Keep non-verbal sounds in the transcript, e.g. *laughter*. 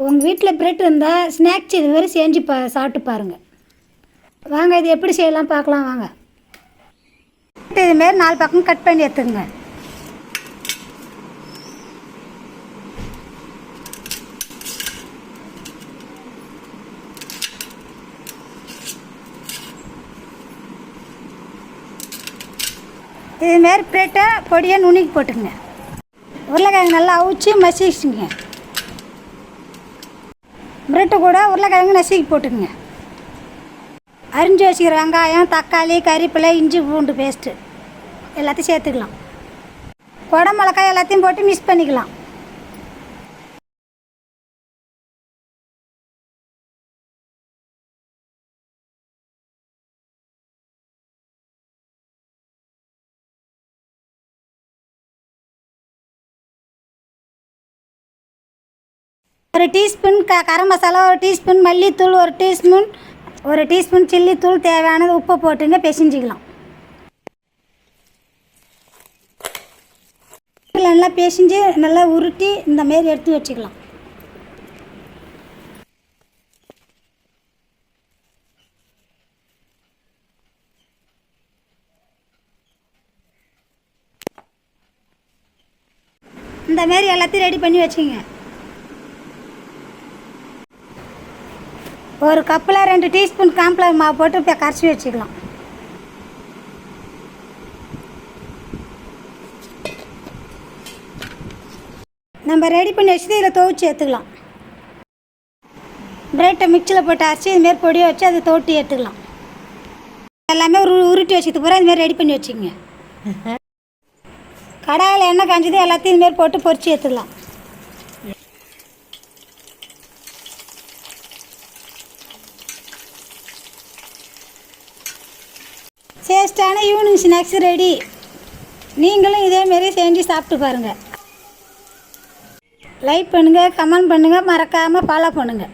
உங்கள் வீட்டில் பிரெட் இருந்தால் ஸ்நாக்ஸ் இது மாதிரி செஞ்சு பா சாப்பிட்டு பாருங்கள் வாங்க இது எப்படி செய்யலாம் பார்க்கலாம் வாங்க. இதுமாரி நாலு பக்கம் கட் பண்ணி எடுத்துங்க இதுமாரி பிரெட்டை பொடியை நுணுக்கி போட்டுங்க உருளைக்கிழங்கு நல்லா அவிச்சு மசிச்சுங்க பிரெட்டு கூட உருளைக்கிழங்கு நசுக்கி போட்டுக்குங்க. அரிஞ்சு வச்சுக்கிற வெங்காயம் தக்காளி கறிப்பிலை இஞ்சி பூண்டு பேஸ்ட்டு எல்லாத்தையும் சேர்த்துக்கலாம். குடமிளக்காய் எல்லாத்தையும் போட்டு மிக்ஸ் பண்ணிக்கலாம். ஒரு டீஸ்பூன் க கரம் மசாலா ஒரு டீஸ்பூன் மல்லித்தூள் ஒரு டீஸ்பூன் ஒரு டீஸ்பூன் சில்லி தூள் தேவையானது உப்பு போட்டுங்க பிசைஞ்சிக்கலாம். நல்லா பிசைஞ்சு நல்லா உருட்டி இந்த மாரி எடுத்து வச்சுக்கலாம். இந்த மாரி எல்லாத்தையும் ரெடி பண்ணி வச்சுங்க ஒரு கப்பில் ரெண்டு டீஸ்பூன் காம்ப்ளவர் மாவு போட்டு இப்போ கரைச்சி வச்சுக்கலாம். நம்ம ரெடி பண்ணி வச்சுட்டு இதில் துவைச்சி எடுத்துக்கலாம் பிரெட்டை மிக்சியில் போட்டு அரைச்சி இதுமாரி பொடியை வச்சு அதை தோட்டி எடுத்துக்கலாம் எல்லாமே உரு உருட்டி வச்சதுக்கு பிறகு இதுமாரி ரெடி பண்ணி வச்சுக்கோங்க. *laughs* கடாயில் எண்ணெய் காஞ்சது எல்லாத்தையும் இதுமாரி போட்டு பொரிச்சு எடுத்துக்கலாம் டேஸ்ட்டான ஈவினிங் ஸ்நாக்ஸ் ரெடி நீங்களும் இதேமாரி செஞ்சு சாப்பிட்டு பாருங்கள் லைக் பண்ணுங்கள் கமெண்ட் பண்ணுங்கள் மறக்காமல் ஃபாலோ பண்ணுங்கள்